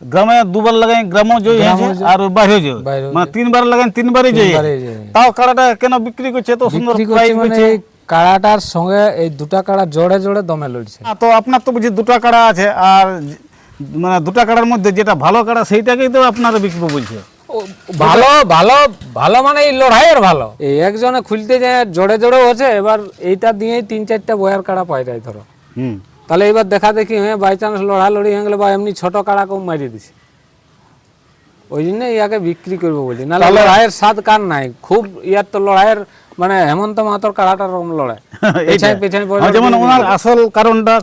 গ্রামে দুবার লাগাই গ্রামও জয়ী হয়েছে আর বাইরেও জয়ী। মানে তিনবার লাগাই তিনবারই জয়ী। তাও কাড়াটা কেন বিক্রি করছে? এত সুন্দর বিক্রি প্রাইস মানে করছে কাড়াটার সঙ্গে এই দুটা কাড়া জোড়ে জোড়ে দমে লড়ছে। তো আপনার তো বুঝি দুটা কাড়া আছে আর মানে দুটা কাড়ার মধ্যে যেটা ভালো কাড়া সেইটাকেই তো আপনারা বিকবো বলছে। ভালো ভালো ভালো মানে এই লড়াইয়ের ভালো। এই একজনে খুলতে যায় জোড়ে জোড়ে হচ্ছে এবার এইটা দিয়ে তিন চারটা বয়ার কাড়া পাই যায় ধরো। হুম। তাহলে এবার দেখা দেখি হ্যাঁ বাই চান্স লড়ালড়ি হয়ে গেলে বা এমনি ছোট কাড়াকেও মারিয়ে দিছে। ওই জন্য ইয়াকে বিক্রি করব বলি নাহলে লড়াইয়ের স্বাদ কার নাই? খুব ইয়ার তো লড়াইয়ের মানে হেমন্ত মাহাতর কাড়াটার রকম লড়াই। পেছায় পড়ে হ্যাঁ, যেমন ওনার আসল কারণটা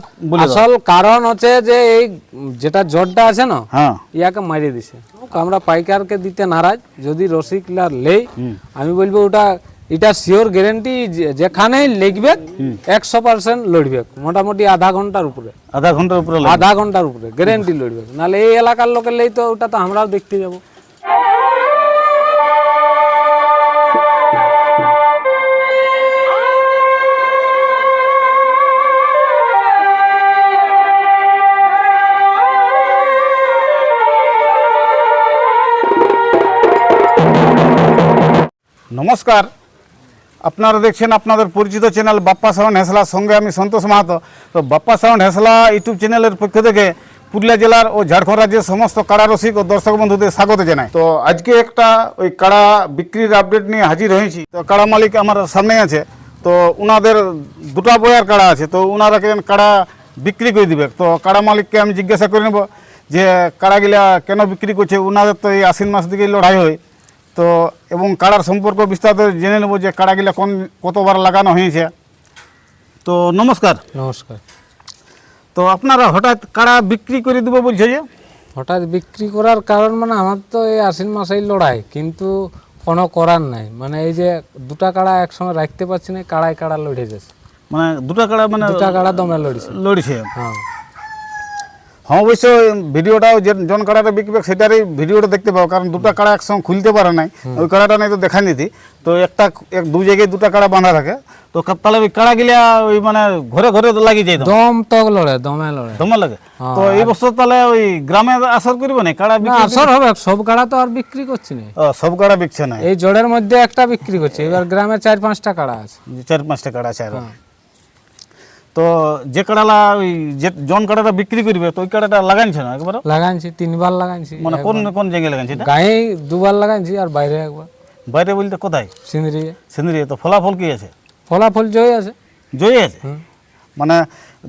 আসল কারণ হচ্ছে যে এই যেটা জটটা আছে না হ্যাঁ। ইয়াকে মারিয়ে দিছে। আমরা পাইকারকে দিতে নারাজ যদি রসিকলা লেই আমি বলব ওটা এটা শিওর গ্যারেন্টি যেখানেই লিখবে একশো পার্সেন্ট লড়বে মোটামুটি আধা ঘণ্টার উপরে। আধা ঘণ্টার উপরে আধা ঘণ্টার উপরে গ্যারেন্টি লড়বে নাহলে এই এলাকার লোকের লেই তো ওটা তো আমরাও দেখতে যাব। নমস্কার। আপনারা দেখছেন আপনাদের পরিচিত চ্যানেল বাপ্পা সাউন্ড হেসলার সঙ্গে আমি সন্তোষ মাহাতো। তো বাপ্পা সাউন্ড হেসলা ইউটিউব চ্যানেলের পক্ষ থেকে পুরুলিয়া জেলার ও ঝাড়খণ্ড রাজ্যের সমস্ত কাড়া রসিক ও দর্শক বন্ধুদের স্বাগত জানাই। তো আজকে একটা ওই কাড়া বিক্রির আপডেট নিয়ে হাজির হয়েছি। তো কাড়া মালিক আমার সামনে আছে। তো ওনাদের দুটা বয়ার কাড়া আছে। তো ওনারা কেন কাড়া বিক্রি করে দিবে? তো কাড়া মালিককে আমি জিজ্ঞাসা করে নেব যে কাড়াগুলা কেন বিক্রি করছে? ওনাদের তো এই আশ্বিন মাস দিকেই লড়াই হয়। তো এবং কাড়ার সম্পর্ক বিস্তারিত জেনে নেব যে কাড়াগুলা কোন কতবার লাগানো হয়েছে। তো নমস্কার। নমস্কার। তো আপনারা হঠাৎ কাড়া বিক্রি করে দেবো বলছে যে? হঠাৎ বিক্রি করার কারণ মানে আমার তো এই আশ্বিন মাসেই লড়াই কিন্তু কোনো করার নাই। মানে এই যে দুটা কাড়া একসঙ্গে রাখতে পারছি না কাড়ায় কাড়া লড়ে যাচ্ছে মানে দুটা কাড়া মানে দুটা কাড়া দমে লড়ছে। লড়ছে। হ্যাঁ। হ্যাঁ অবশ্য ভিডিওটাও যে জন কাড়াটা বিকবে সেটারই ভিডিওটা দেখতে পাবো কারণ দুটা কাড়া একসঙ্গে খুলতে পারে নাই। ওই কাড়াটা নাই তো দেখা নিতি। তো একটা এক দু জায়গায় দুটা কাড়া বাঁধা থাকে। তো তাহলে ওই কাড়া গিলা ওই মানে ঘরে ঘরে তো লাগিয়ে যায় দম তক লড়ে দমে লড়ে। দমা লাগে? তো এই বছর তাহলে ওই গ্রামে আসর করব না কাড়া আসর হবে সব কাড়া তো আর বিক্রি করছে না। সব কাড়া বিকছে না এই জোড়ের মধ্যে একটা বিক্রি করছে এবার গ্রামে চার পাঁচটা কাড়া আছে। চার পাঁচটা কাড়া আছে আরও। তো যে কাড়ালা ওই যে জন কাড়াটা বিক্রি করবে তো ওই কাড়াটা লাগাইছে না একবার লাগাইছি তিনবার লাগাইছি মানে কোন কোন জায়গায় লাগাইছে গায়ে দুবার লাগাইছি আর বাইরে একবার। বাইরে বলতে কোথায়? সিন্দ্রিয়ে সিন্দ্রি তো ফলাফল কি আছে? ফলাফল জয় আছে। জয়ী আছে? মানে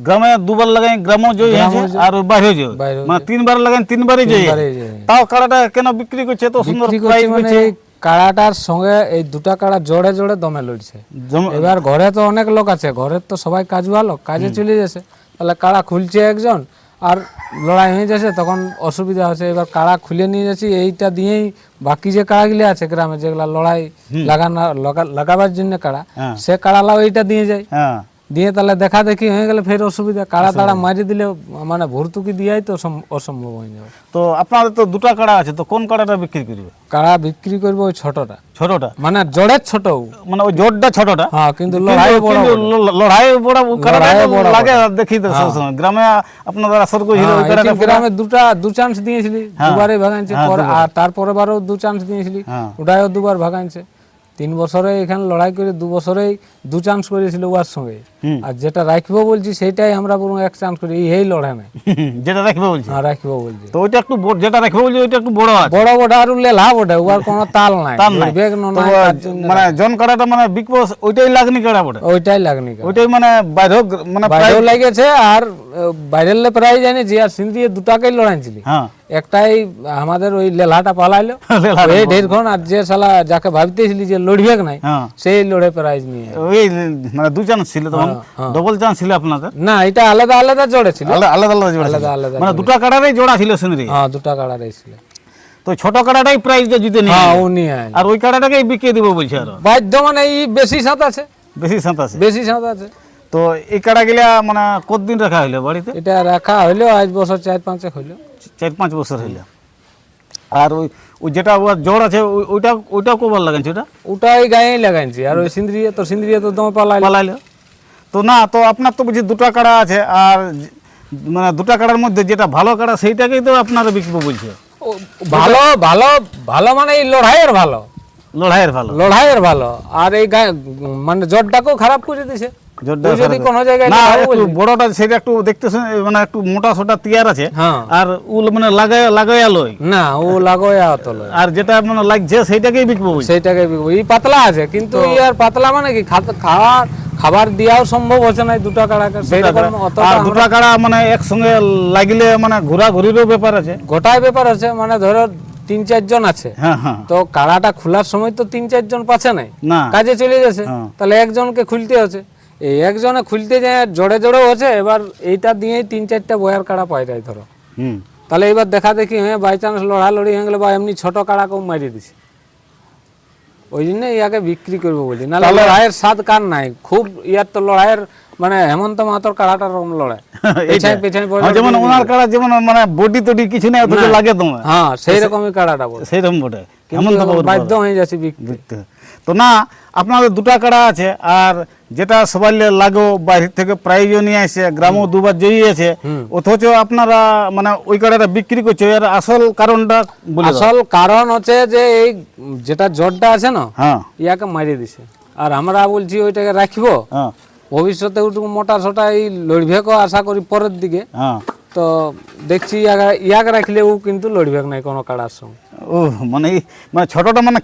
গ্রামে দুবার লাগাই গ্রামও জয়ী আছে আর বাইরেও জয়ী। মানে তিনবার লাগাই তিনবারই জয়ী। তাও কাড়াটা কেন বিক্রি করছে? এত সুন্দর প্রাইস মানে কাড়াটার সঙ্গে এই দুটা কাড়া জোড়ে জোড়ে দমে লড়ছে। এবার ঘরে তো অনেক লোক আছে ঘরের তো সবাই কাজ ভালো কাজে চলে যাচ্ছে তাহলে কাড়া খুলছে একজন আর লড়াই হয়ে যাচ্ছে তখন অসুবিধা হচ্ছে। এবার কাড়া খুলে নিয়ে যাচ্ছি এইটা দিয়েই বাকি যে কাড়াগুলি আছে গ্রামে যেগুলা লড়াই লাগানো লাগাবার জন্য কাড়া হ্যাঁ। সে কাড়ালাও এইটা দিয়ে যায়। হ্যাঁ। দিয়ে তাহলে দেখা দেখি হয়ে গেলে ফের অসুবিধা। কাড়া তাড়া মারি দিলে মানে ভর্তুকি দিয়াই তো অসম্ভব হয়ে যাবে। তো আপনাদের তো দুটা কাড়া আছে তো কোন কাড়াটা বিক্রি করবে? কাড়া বিক্রি করব ওই ছোটটা। ছোটটা? মানে জড়ের ছোট। মানে ওই জোরটা ছোটটা? হ্যাঁ কিন্তু লড়াই বড় লড়াই বড় কাড়াটা লড়াই বড় লাগে দেখি তো সবসময় গ্রামে আপনাদের আসর ওই হ্যাঁ, কাড়াটা গ্রামে দুটা দু চান্স দিয়েছিলি দুবারে ভাগাইছে পরে আর তারপরে বারও দু চান্স দিয়েছিলি হ্যাঁ। ওটাও দুবার ভাগাইছে। তিন বছরে এখানে লড়াই করে দু বছরেই দু চান্স করেছিল ওয়ার সঙ্গে। আর যেটা রাখব বলছি সেটাই আমরা বরং এক চান্স করি এই লড়াই নাই। যেটা রাখবে বলছি। হ্যাঁ রাখব বলছি। তো ওইটা একটু যেটা রাখবে বলছি ওইটা একটু বড় আছে। বড় বড় আর লেলা বটে ওয়ার কোনো তাল নাই। তার নাই। বেগ নাই মানে জন কাড়াটা মানে বিগ বস ওইটাই লাগনি কাড়া বটে। ওইটাই লাগনি কেন। ওইটাই মানে বাইরেও গ্র- মানে বাইরেও লাগেছে আর বাইরের প্রায় জানি যে আর সিন্ধিয়ে দুটাকেই লড়াইছিলি হ্যাঁ। একটাই আমাদের ওই লেলাটা পালাইলো। এই ঢেরক্ষণ আর যে শালা যাকে ভাবতেছিলি যে লড়বে নাই হ্যাঁ। সেই লড়ে প্রাইজ নিয়ে। ওই মানে দু চান্স ছিল তখন? ডবল চান্স ছিল আপনাদের? না এটা আলাদা আলাদা জড়ে ছিল। আলাদা আলাদা জোড়া ছিল। আলাদা আলাদা মানে দুটা কাড়ারই জোড়া ছিল সিন্দ্রি হ্যাঁ দুটা কাড়া ছিল। তো ছোট কাড়াটাই প্রাইজটা জিতে নিয়ে হ্যাঁ নিয়ে। আর ওই কাড়াটাকেই বিকিয়ে দিব বলছে আর। বাধ্য মানে এই বেশি সাঁত আছে। বেশি সাঁত আছে। বেশি সাঁত আছে। তো এই কাড়া গিলা মানে কতদিন রাখা হইল বাড়িতে? এটা রাখা হইল আজ বছর চার পাঁচে হইল। চার পাঁচ বছর হইল। আর ওই ওই যেটা ওর জোড় আছে ওইটা ওইটা কবার লাগাইছে ওটা ওটাই গায়ে লাগাইছি। আর ওই সিন্দ্রিয়ে তো সিন্দ্রিয়ে তো দমে পালাইলো। পালাইলো। তো না তো আপনার তো বুঝি দুটা কাড়া আছে আর মানে দুটা কাড়ার মধ্যে যেটা ভালো কাড়া সেইটাকেই তো আপনারা বিকবো বলছে? ভালো ভালো ভালো মানে এই লড়াইয়ের ভালো। লড়াইয়ের ভালো। লড়াইয়ের ভালো। আর এই গায়ে মানে জ্বরটাকেও খারাপ করে দিছে। যদি কোনো জায়গায় না একটু বড়টা সেটা একটু দেখতে মানে একটু মোটা সোটা তিয়ার আছে হ্যাঁ। আর উল মানে লাগাই লাগাই লই না ও লাগোয়া তো আর যেটা মানে লাগছে সেইটাকেই বিকবো বলছে বিকবো। এই পাতলা আছে কিন্তু ইয়ার পাতলা মানে কি? খাওয়ার খাবার দেওয়াও সম্ভব হচ্ছে না দুটা আর দুটা কাড়া মানে একসঙ্গে লাগিলে মানে ঘোরা ঘুরিরও ব্যাপার আছে। গোটাই ব্যাপার আছে মানে ধরো তিন চারজন আছে। হ্যাঁ হ্যাঁ। তো কাড়াটা খোলার সময় তো তিন চারজন পাচ্ছে নাই। না। কাজে চলে গেছে। তাহলে একজনকে খুলতে হচ্ছে। এই একজনে খুলতে যায় জোড়ে জোড়েও হচ্ছে এবার এইটা দিয়েই তিন চারটা বয়ার কাড়া পাই যায় ধরো। হুম। তাহলে এবার দেখা দেখি হ্যাঁ বাই চান্স লড়ালড়ি হয়ে গেলে বা এমনি ছোট কাড়াকেও মারিয়ে দিছে। ওই জন্য ইয়াকে বিক্রি করব বলি না লড়াইয়ের স্বাদ কার নাই? খুব ইয়ার তো লড়াইয়ের মানে হেমন্ত মাহাতর কাড়াটার রকম লড়াই। পেছায় পেছায় পড়ে যেমন ওনার কাড়া যেমন মানে বডি টডি কিছু নেই অথচ লাগে তোমার। হ্যাঁ সেই রকমই কাড়াটা বলে সেইরকম বটে। হেমন্ত বাধ্য হয়ে যাচ্ছে বিক্রি। বুঝতে তো না আপনাদের দুটা কাড়া আছে আর যেটা সবাই লাগো বাইরে থেকে প্রাইজ নিয়ে আসে গ্রামও দুবার জয়ী আছে অথচ আপনারা মানে ওই কাড়াটা বিক্রি করছে এর আসল কারণটা বলে আসল কারণ হচ্ছে যে এই যেটা জটটা আছে না হ্যাঁ। ইয়াকে মারিয়ে দিছে। আর আমরা বলছি ওইটাকে রাখব হ্যাঁ। ভবিষ্যতে ওটুকু মোটা সোটা এই লড়বে আশা করি পরের দিকে। হ্যাঁ। তো দেখছি ইয়াকে- রাখলে ও কিন্তু লড়বেক নাই কোনো কাড়ার সঙ্গে ও মানে এই- মানে ছোটটা মানে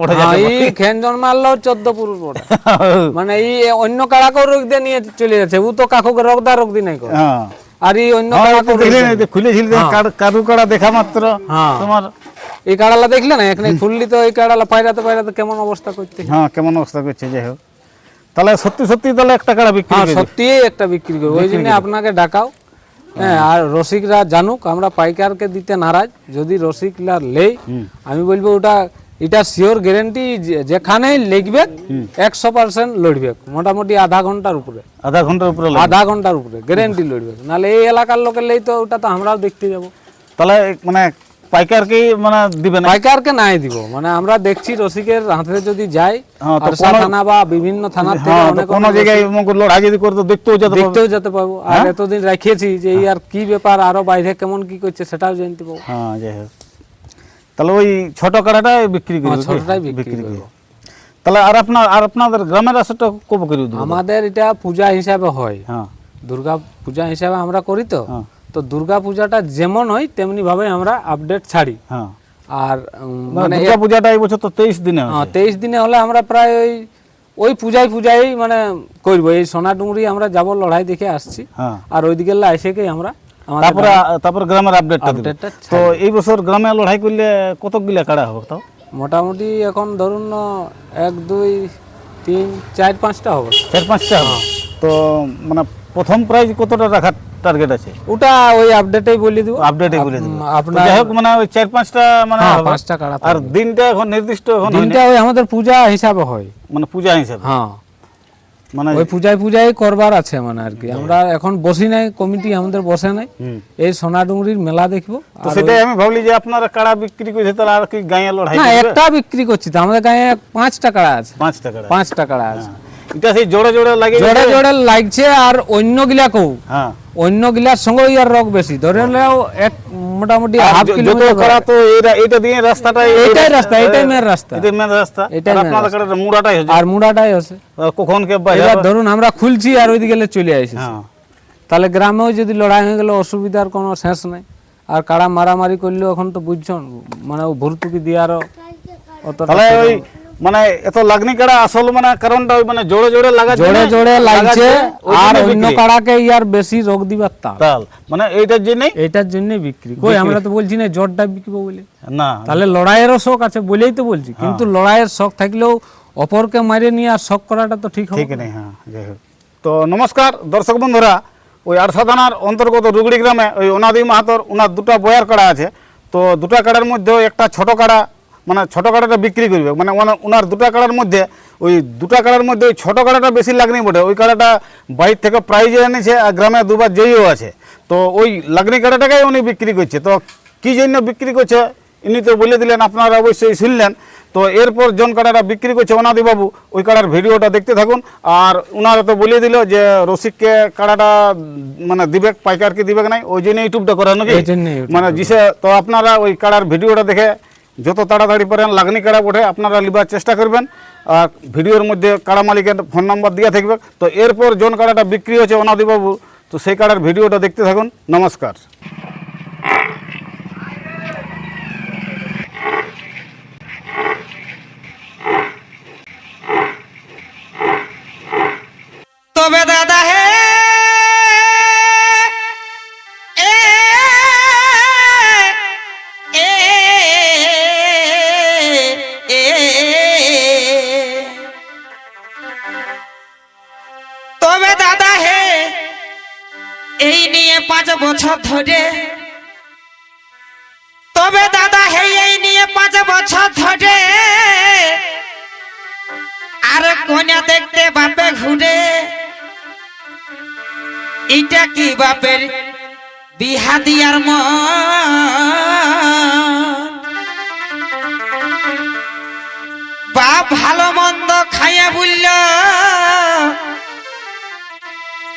পড়ে হ্যাঁ, এই খেন জন্মালো চোদ্দ পুরুষ ওটা মানে এই অন্য কাড়াকেও রোগ দিয়ে নিয়ে চলে যাচ্ছে ও তো কাকুকে রোগদা রোগ দি নাই করে। হ্যাঁ। আর এই অন্য হ্যাঁ, দেখলে খুলেছিল কারু কাড়া দেখা মাত্র। হ্যাঁ। তোমার এই কাড়ালা দেখলে না এখানে ফুললি তো এই কাড়ালা পায়রাতে পায়রাতে কেমন অবস্থা করছে হ্যাঁ কেমন অবস্থা করছে যাই হোক। তাহলে সত্যি সত্যি তাহলে একটা কাড়া বিক্রি হ্যাঁ করে সত্যি একটা বিক্রি করব। ওই জন্য আপনাকে ডাকাও। হ্যাঁ আর রসিকরা জানুক আমরা পাইকারকে দিতে নারাজ। যদি রসিকরা লেই আমি বলব ওটা এটা শিওর গ্যারেন্টি যেখানে লিখবে একশো পার্সেন্ট লড়বে। মোটামুটি আধা ঘণ্টার উপরে। আধা ঘণ্টার উপরে আধা ঘণ্টার উপরে গ্যারেন্টি লড়বে। নাহলে এই এলাকার লোকের লেই তো ওটা তো আমরাও দেখতে যাব। তাহলে মানে মানে পাইকারকে নাই দিব। মানে আমরা দেখছি রসিকের হাতে যদি যাই হ্যাঁ, থানা বা বিভিন্ন থানার থেকে হ্যাঁ কোনো জায়গায় মঙ্গ লড়াই যদি করে তো দেখতেও যেতে দেখতেও যেতে পাবো আর এতদিন রাখিয়েছি যে আর কি ব্যাপার আরও বাইরে কেমন কি করছে সেটাও জানতে পাবো হ্যাঁ যাই হোক। তাহলে ওই ছোট কাড়াটাই বিক্রি করবে হ্যাঁ, ছোটটাই বিক্রি করবে। তাহলে আর আপনার আর আপনাদের গ্রামের আসরটা কবে করে আমাদের এটা পূজা হিসাবে হয়। হ্যাঁ। দুর্গা পূজা হিসাবে আমরা করি তো। হ্যাঁ। তো দুর্গা পূজাটা যেমন হয় তেমনি ভাবে আমরা আপডেট ছাড়ি। হ্যাঁ। আর মানে দুর্গা পূজাটা এই বছর তো তেইশ দিনে আছে। হ্যাঁ, তেইশ দিনে হলে আমরা প্রায় ওই ওই পূজায় পূজায় মানে করব। এই সোনা ডুংরি আমরা যাব লড়াই দেখে আসছি। হ্যাঁ। আর ওইদিকে এসেকেই আমরা তারপরে তারপরে গ্রামের আপডেটটা তো এই বছর গ্রামে লড়াই করলে কতগুলা কাড়া হবে তাও? মোটামুটি এখন ধরুন এক দুই তিন চার পাঁচটা হবে। চার পাঁচটা হবে। তো মানে প্রথম প্রাইজ কতটা রাখার টার্গেট আছে। ওটা ওই আপডেটেই বলে দিব। আপডেটে বলে দেবে। আপনার যাই হোক মানে ওই চার পাঁচটা মানে হ্যাঁ, পাঁচটা কাড়া আর দিনটা এখন নির্দিষ্ট এখন দিনটা ওই আমাদের পূজা হিসাবে হয়। মানে পূজা হিসাবে। হ্যাঁ। মানে ওই পূজায় পূজায় করবার আছে মানে আর কি। আমরা এখন বসি নাই কমিটি আমাদের বসে নাই। এই সোনাডুঙ্গরির মেলা দেখব। তো সেটাই আমি ভাবলি যে আপনারা কাড়া বিক্রি করছে তাহলে আর কি গাঁয়ে লড়াই না একটা বিক্রি করছি তো আমাদের গায়ে পাঁচটা কাড়া আছে। পাঁচটা কাড়া। পাঁচটা কাড়া আছে। এটা সেই জোড়ে জোড়ে লাগে জোড়ে জোড়ে লাগছে আর অন্য গিলা কৌ হ্যাঁ। অন্য গিলার সঙ্গে আর রোগ বেশি। ধরে নেও এক মোটামুটি হাফ কিলোমিটার করা তো এইটা- এইটা দিয়ে রাস্তাটা এইটাই রাস্তা এটাই মেন রাস্তা। এটাই মেন রাস্তা। এটাই main আপনাদের কাড়াটা মুড়াটাই হচ্ছে। আর মুড়াটাই আছে কখন কে এবার ধরুন আমরা খুলছি আর ওইদিকে গেলে চলে আসি হ্যাঁ। তাহলে গ্রামেও যদি লড়াই হয়ে গেলে অসুবিধার কোনো শেষ নাই। আর কাড়া মারামারি করলেও এখন তো বুঝছেন মানে ও ভর্তুকি দিয়ারও অতটা তাহলে ওই মানে এত লাগনি কাড়া আসল মানে কারণটা মানে জোড়ে জোড়ে লাগা জোরে জোরে লাগছে আর অন্য কাড়াকে ইয়ার বেশি রোগ দিবার তাল। মানে এইটার জন্যই? এটার জন্য বিক্রি। কই আমরা তো বলছি না জটটা বিক্রিব বলে। না। তাহলে লড়াইয়েরও শখ আছে বলেই তো বলছি কিন্তু লড়াইয়ের শখ থাকলেও অপরকে মারিয়ে নিয়ে আর শখ করাটা তো ঠিক হবে ঠিক নেই হ্যাঁ যাই হোক। তো নমস্কার দর্শক বন্ধুরা ওই আরসা থানার অন্তর্গত রুগড়ি গ্রামে ওই অনাদি মাহাতর ওনার দুটা বয়ার কাড়া আছে। তো দুটা কাড়ার মধ্যে একটা ছোট কাড়া মানে ছোটো কাটাটা বিক্রি করবে। মানে ওনা- ওনার দুটা কাড়ার মধ্যে ওই দুটা কাড়ার মধ্যে ওই ছোটো কাড়াটা বেশি লাগনি বটে। ওই কাড়াটা বাইর থেকে প্রাইজে এনেছে আর গ্রামে দুবার জয়ীও আছে। তো ওই লাগনি কাড়াটাকেই উনি বিক্রি করছে। তো কী জন্য বিক্রি করছে? ইনি তো বলে দিলেন আপনারা অবশ্যই শুনলেন। তো এরপর জন কাড়াটা বিক্রি করছে বাবু ওই কাড়ার ভিডিওটা দেখতে থাকুন। আর ওনারা তো বলে দিল যে রসিককে কাড়াটা মানে দিবে পাইকারকে দিবে নাই? ওই জন্য ইউটিউবটা করা নাকি মানে জিসে তো আপনারা ওই কাড়ার ভিডিওটা দেখে যত তাড়াতাড়ি পারেন, লাগনি কাড়া ওঠে আপনারা লিবার চেষ্টা করবেন। আর ভিডিওর মধ্যে কাড়া মালিকের ফোন নম্বর দেওয়া থাকবে। তো এরপর জন কাড়াটা বিক্রি হচ্ছে অনাদিবাবু, তো সেই কাড়ার ভিডিওটা দেখতে থাকুন। নমস্কার। বছর ধরে। তবে দাদা হে এই নিয়ে পাঁচ বছর ধরে আর কন্যা দেখতে বাপে ঘুরে। এটা কি বাপের বিহা দিয়ার মন? বাপ ভালো মন্দ খাইয়া বলল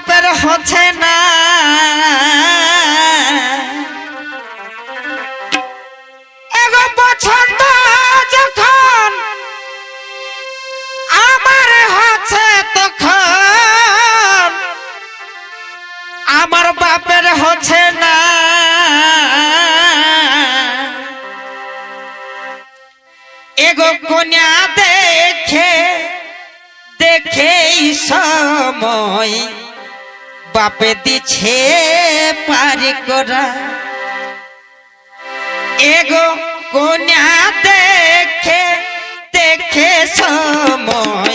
বাপের হচ্ছে না। পছন্দ যখন আমার হচ্ছে তখন, আমার বাপের হচ্ছে না। কন্যা দেখে দেখে সময় বাপে দিছে পারি করা। এগো কন্যা দেখে দেখে সময়